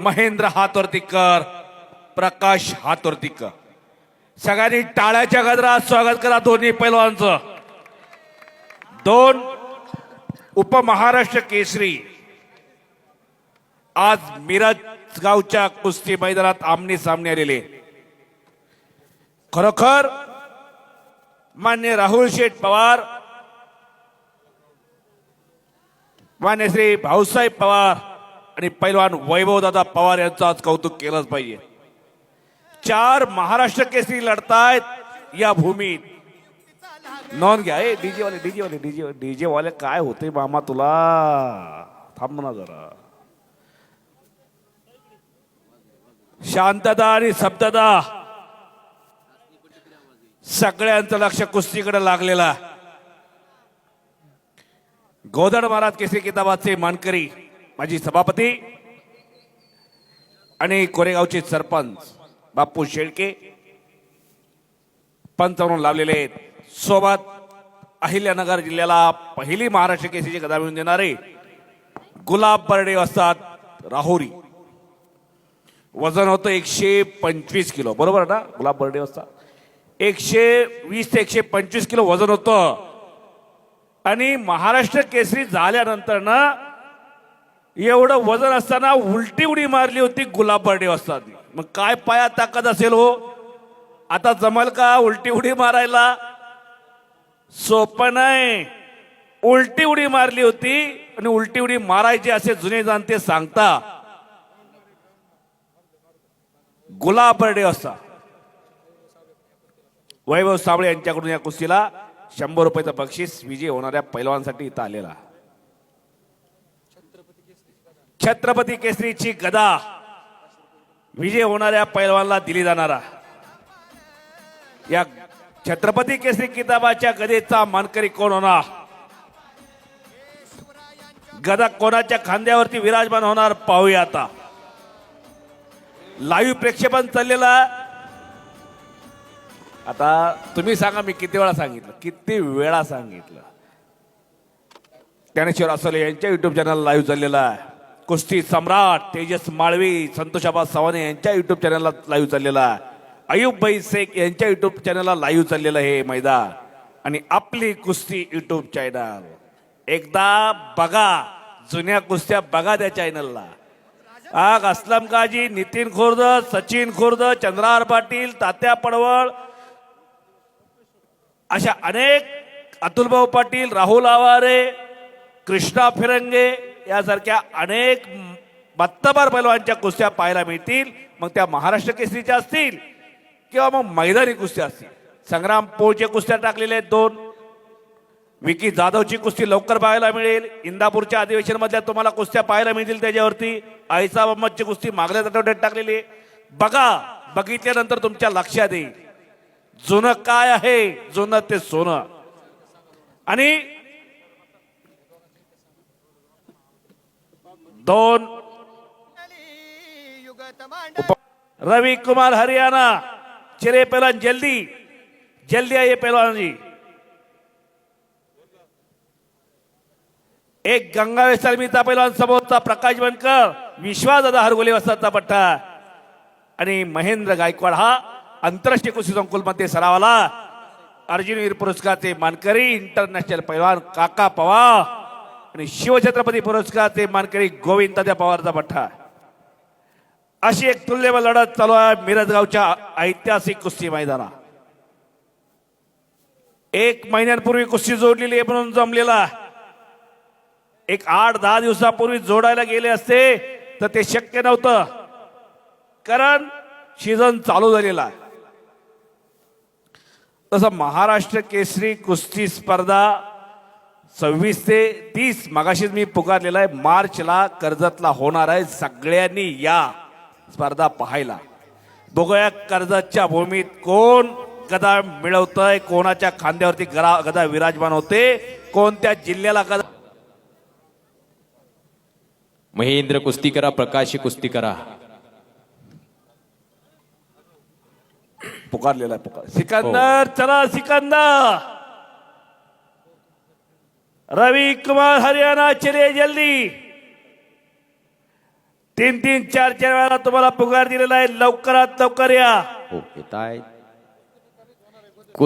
महेंद्र हातवरती कर प्रकाश हातवरती कर. सगळ्यांनी टाळ्याच्या गजरात स्वागत करा दोन्ही पैलवांचं दोन उपमहाराष्ट्र केसरी. आज मिरज गावच्या कुस्ती मैदानात आमने सामने आलेले. खरोखर मान्य राहुल शेठ पवार मान्य श्री भाऊसाहेब पवार आणि पैलवान वैभवदादा पवार यांचं आज कौतुक केलंच पाहिजे. चार महाराष्ट्र केसरी लढतायत या भूमीत. नॉन घ्या ए डीजे वाले डीजे वाले डीजे डीजे वाले काय होते मामा तुला? थांब ना जरा. शांतता आणि शब्दता सगळ्यांचं लक्ष कुस्तीकडे लागलेला. आहे. गोदड महाराज केसरी किताबाचे मानकरी. माझी सभापती आणि कोरेगावचे सरपंच बापू शेळके. पंच म्हणून लावलेले आहेत. सोबत अहिल्यानगर जिल्ह्याला पहिली महाराष्ट्र केसरीची गदा मिळून देणारे गुलाब बर्डे असतात राहुरी. वजन होतं एकशे पंचवीस किलो. बरोबर ना? गुलाब बर्डे असतात. एकशे वीस ते एकशे पंचवीस किलो वजन होतं. आणि महाराष्ट्र केसरी झाल्यानंतर ना एवढं वजन असताना उलटी उडी मारली होती गुलाब बर्डे असतात मग काय पाया ताकद असेल हो? आता जमल का उलटी उडी मारायला? सोपं नाही. उलटी उडी मारली होती आणि उलटी उडी मारायची असे जुने जाणते सांगता गुलाब बर्डे असता वैभव साबळे यांच्याकडून या कुस्तीला शंभर रुपयाचं बक्षीस विजय होणाऱ्या पैलवानसाठी इथं आलेला छत्रपती केसरीची गदा विजय होणाऱ्या पैलवानला दिली जाणारा या छत्रपती केसरी किताबाच्या गदेचा मानकरी कोण होणार? गदा कोणाच्या खांद्यावरती विराजमान होणार पाहूया आता. लाईव्ह प्रेक्षेपण चाललेला आता तुम्ही सांगा मी किती वेळा सांगितलं? किती वेळा सांगितलं? ज्ञानेश्वर असोले यांच्या युट्यूब चॅनल लाईव्ह चाललेला आहे. कुस्ती सम्राट तेजस माळवी संतोषाबा सवाने यांच्या युट्यूब चॅनलला लाईव्ह चाललेला अयुब भाई शेख यांच्या युट्यूब चॅनलला लाईव्ह चाललेलं हे मैदान. आणि आपली कुस्ती युट्यूब चॅनल एकदा बघा जुन्या कुस्त्या बघा त्या चॅनलला आग असलम काजी नितीन खुर्द सचिन खुर्द चंद्रार पाटील तात्या पडवळ अशा अनेक अतुलभाऊ पाटील राहुल आवारे कृष्णा फिरंगे यासारख्या अनेक बत्तबार पैलवानच्या कुस्त्या पाहायला मिळतील. मग त्या महाराष्ट्र केसरीच्या असतील किंवा मग मैदानी कुस्त्या असतील. संग्राम पोळच्या कुस्त्या टाकलेल्या आहेत दोन. विकी जाधवची कुस्ती लवकर पाहायला मिळेल. इंदापूरच्या अधिवेशनमधल्या तुम्हाला कुस्त्या पाहायला मिळतील त्याच्यावरती. आईसा अहमदची कुस्ती मागल्याच आठवड्यात टाकलेली आहे. बघा बघितल्यानंतर तुमच्या लक्षात येईल. जुनं काय आहे? जुनं ते सोनं. आणि दोन. रवि कुमार हरियाणा चिरे पहलवान जल्दी जल्दी आइए पहलवान जी। एक गंगावे सलमीचा पैलवान समोरचा प्रकाश बनकर विश्वास दादा हरगोले वस्ताचा पट्टा। आणि महेंद्र गायकवाड हा आंतरराष्ट्रीय कुस्ती संकुलमध्ये सरावाला। अर्जुनवीर पुरस्कारचे मानकरी इंटरनॅशनल पैलवान काका पवार। आणि शिवछत्रपती पुरस्काराचे मानकरी गोविंद त्या पवारचा पठ्ठा. अशी एक तुल्यव लढत चालू आहे मिरजगावच्या ऐतिहासिक कुस्ती मैदाना एक महिन्यांपूर्वी कुस्ती जोडलेली आहे म्हणून जमलेला. एक आठ दहा दिवसापूर्वी जोडायला गेले असते तर ते शक्य नव्हतं. कारण सीझन चालू झालेला तसं महाराष्ट्र केसरी कुस्ती स्पर्धा सव्वीस ते तीस मगाशीच मी पुकारलेला आहे. मार्चला कर्जतला होणार आहे सगळ्यांनी या स्पर्धा पाहायला. बघूया कर्जतच्या भूमीत कोण गदा मिळवतंय कोणाच्या खांद्यावरती गरा गदा विराजमान होते कोणत्या जिल्ह्याला गदा महेंद्र कुस्ती करा प्रकाश कुस्ती करा पुकारलेला आहे पुकार. सिकंदर चला सिकंदर! रवि कुमार हरियाणा चले जल्दी. तीन तीन चार चार वेळा तुम्हाला पुकार दिलेला आहे. लवकरात लवकर या.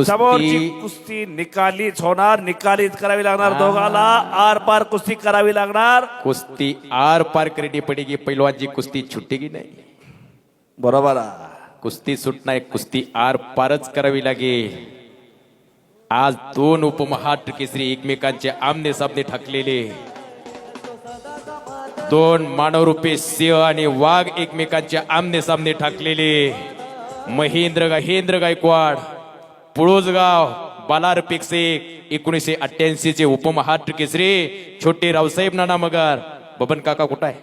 समोरची कुस्ती कुस्ती निकालीच होणार. निकालीच करावी लागणार. दोघाला आर पार कुस्ती करावी लागणार. कुस्ती आर पार करनी पडेगी. पैलवानची कुस्ती छुटेगी नाही. बरोबर. कुस्ती सुटणार कुस्ती आर पारच करावी लागेल. आज दोन उपमहाराष्ट्र केसरी एकमेकांचे आमने सामने ठाकलेले दोन मानवरूपी सिंह आणि वाघ एकमेकांचे आमने सामने ठाकलेले महेंद्र महेंद्र गायकवाड पुळोजगाव बालार पिक्से एकोणीसशे अठ्ठ्याऐंशी चे उपमहाराष्ट्र केसरी छोटे रावसाहेब नाना मगर. बबन काका कुठं आहे?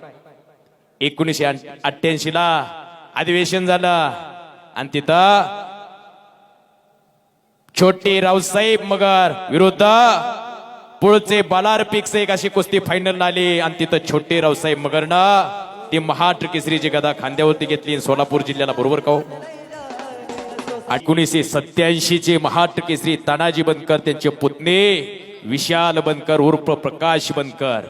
एकोणीसशे अठ्ठ्याऐंशी ला अधिवेशन झालं. आणि तिथं छोटे रावसाहेब मगर विरुद्ध पुढचे बालार पिक्स एक अशी कुस्ती फायनल आली. आणि तिथं छोटे रावसाहेब मगरनं ती महाराष्ट्र केसरीची गदा खांद्यावरती घेतली. सोलापूर जिल्ह्याला बरोबर का हो? एकोणीसशे सत्याऐंशी चे महाट केसरी तानाजी बनकर त्यांचे पुतणे विशाल बनकर उर्फ प्रकाश बनकर.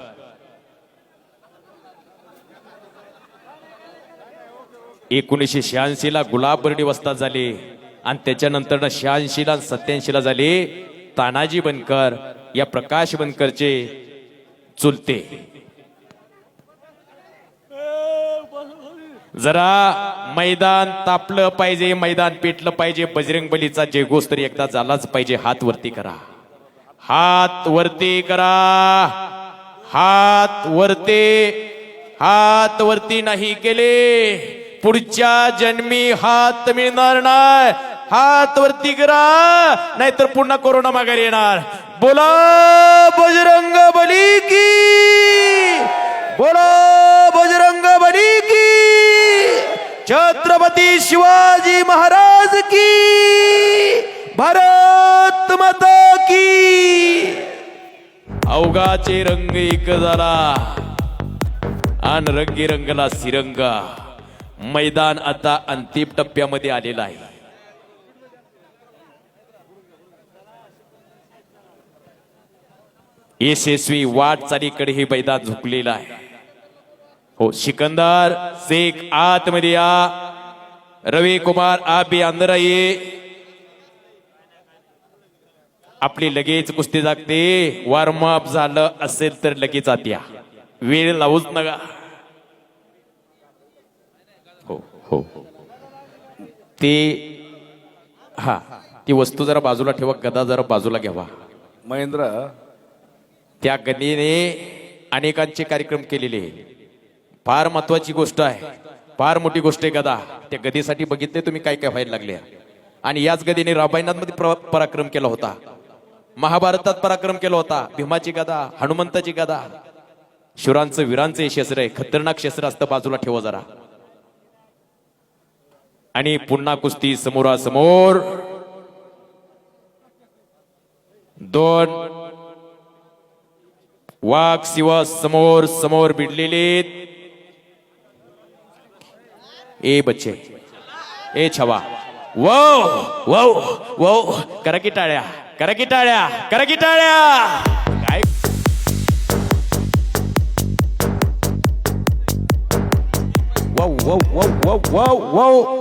एकोणीसशे शहाऐंशी ला गुलाब वस्ता झाली झाले. आणि त्याच्यानंतर शहाऐंशीला सत्याऐंशीला झाले तानाजी बनकर. या प्रकाश बनकरचे चुलते. जरा मैदान तापलं पाहिजे मैदान पेटलं पाहिजे. बजरंग बलीचा जयघोष तरी एकदा झालाच पाहिजे. हात वरती करा. हात वरती करा. हात वरती. हात वरती नाही केले. पुढच्या जन्मी हात मिळणार नाही. हात वरती करा नाहीतर पुन्हा कोरोना माघारी येणार. बोला बजरंग बली की. बोला बजरंग बली की. छत्रपती शिवाजी महाराज की. भारत माता की. अवघाचे रंग एक झाला. आन रंगी रंगला सिरंगा. मैदान आता अंतिम टप्प्यामध्ये आलेला आहे. यशस्वी वाटचालीकडे हे मैदान झुकलेलं आहे. हो सिकंदर शेख आतमध्ये या. रवी कुमार आबी अंदर ये आपली लगेच कुस्ती जागते. वॉर्मअप झालं असेल तर लगेच आत्या या. वेळ लावूच नका. हो. ते हा ती वस्तू जरा बाजूला ठेवा गदा जरा बाजूला घ्यावा. महेंद्र. त्या गदीने अनेकांचे कार्यक्रम केलेले. फार महत्वाची गोष्ट आहे. फार मोठी गोष्ट आहे गदा. त्या गदीसाठी बघितले तुम्ही काय काय व्हायला लागले आणि याच गदीने रामायणात मध्ये प्र- पराक्रम केला होता. महाभारतात पराक्रम केला होता. भीमाची गदा हनुमंताची गदा. शिवरांचं वीरांचं हे शस्त्र आहे. खतरनाक शस्त्र असतं बाजूला ठेवा जरा. आणि पुन्हा कुस्ती समोरासमोर. दोन. वाघ शिवा समोर समोर भिडलेले ए बच्चे. ए छवा. वो वो वो. करा की टाळ्या करा की टाळ्या करा की टाळ्या. काय? Wow wow wow